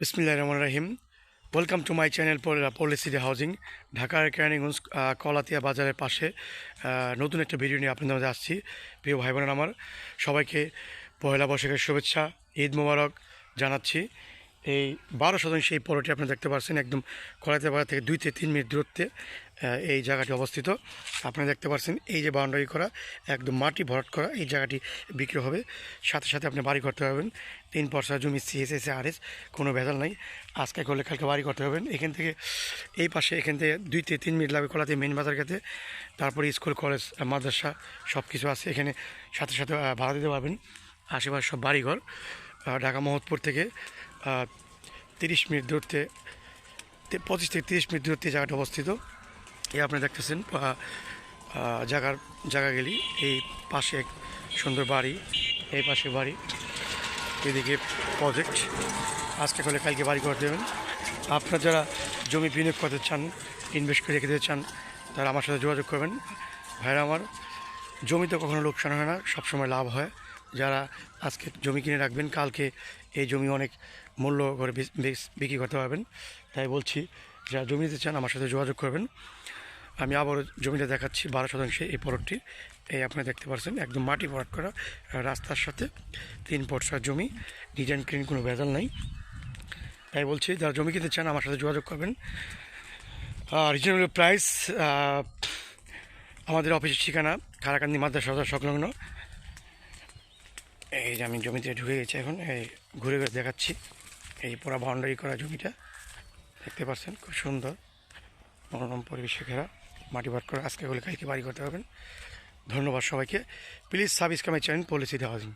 বিসমিল্লাহ রহমান রাহিম। ওয়েলকাম টু মাই চ্যানেল পলিসিটি হাউজিং ঢাকার কেরানীগঞ্জ কলাতিয়া বাজারের পাশে নতুন একটা ভিডিও নিয়ে আপনাদের মাঝে আসছি। প্রিয় ভাই বোনের আমার, সবাইকে পয়লা বৈশাখের শুভেচ্ছা, ঈদ মোবারক জানাচ্ছি। এই বারো শতাংশ এই পরোটি আপনারা দেখতে পাচ্ছেন একদম কলাতিয়া বাজার থেকে দুই থেকে তিন মিনিট দূরত্বে। এই জায়গাটি অবস্থিত। আপনারা দেখতে পাচ্ছেন এই যে বাউন্ডারি করা, একদম মাটি ভরাট করা, এই জায়গাটি বিক্রি হবে। সাথে সাথে আপনি বাড়ি করতে পারবেন। তিন পয়সা জমি সিএসএস আরএস কোনো ভেজাল নাই। আজকে করলে কালকে বাড়ি করতে পারবেন। এখান থেকে, এই পাশে, এখান থেকে দুই থেকে তিন মিনিট লাগবে কলাতে মেন বাজার খেতে তারপরে স্কুল, কলেজ, মাদ্রাসা সব কিছু আছে। এখানে সাথে সাথে ভাড়া দিতে পারবেন। আশেপাশে সব বাড়িঘর। ঢাকা মহৎপুর থেকে তিরিশ মিনিট দূরত্বে পঁচিশ থেকে তিরিশ মিনিট দূরত্বে জায়গাটা অবস্থিত। এই আপনি দেখতেছেন জায়গার জায়গা গেলি, এই পাশে এক সুন্দর বাড়ি, এই পাশে বাড়ি, এদিকে প্রজেক্ট আজকে করলে কালকে বাড়ি করে দেবেন। আপনারা যারা জমি বিনিয়োগ করতে চান ইনভেস্ট করে রেখে দিতে চান, তারা আমার সাথে যোগাযোগ করবেন। ভাইরা আমার, জমিতে কখনো লোকসান হয় না, সবসময় লাভ হয়। যারা আজকে জমি কিনে রাখবেন, কালকে এই জমি অনেক মূল্য করে বিক্রি করতে পারবেন। তাই বলছি যারা জমি নিতে চান আমার সাথে যোগাযোগ করবেন। আমি আবারও জমিটা দেখাচ্ছি বারো শতাংশে এই পরটটি এই আপনি দেখতে পাচ্ছেন, একদম মাটি ভরাট করা রাস্তার সাথে তিন পরশা জমি ডিজাইন ক্লিন কোনো ভেজাল নাই। তাই বলছি, যারা জমি কিনতে চান আমার সাথে যোগাযোগ করবেন। রিজনেবল প্রাইস আমাদের অফিসের ঠিকানা কারাকান্দি মাদ্রাসা সংলগ্ন। এই যে আমি জমিতে ঢুকে গেছি এখন, এই ঘুরে ঘুরে দেখাচ্ছি। এই পুরো বাউন্ডারি করা জমিটা। দেখতে পাচ্ছেন, খুব সুন্দর মনোরম পরিবেশে ঘেরা মাটি ভাট করে আজকে হলে কালকে বাড়ি করতে পারবেন। ধন্যবাদ সবাইকে। Please subscribe my channel, policy housing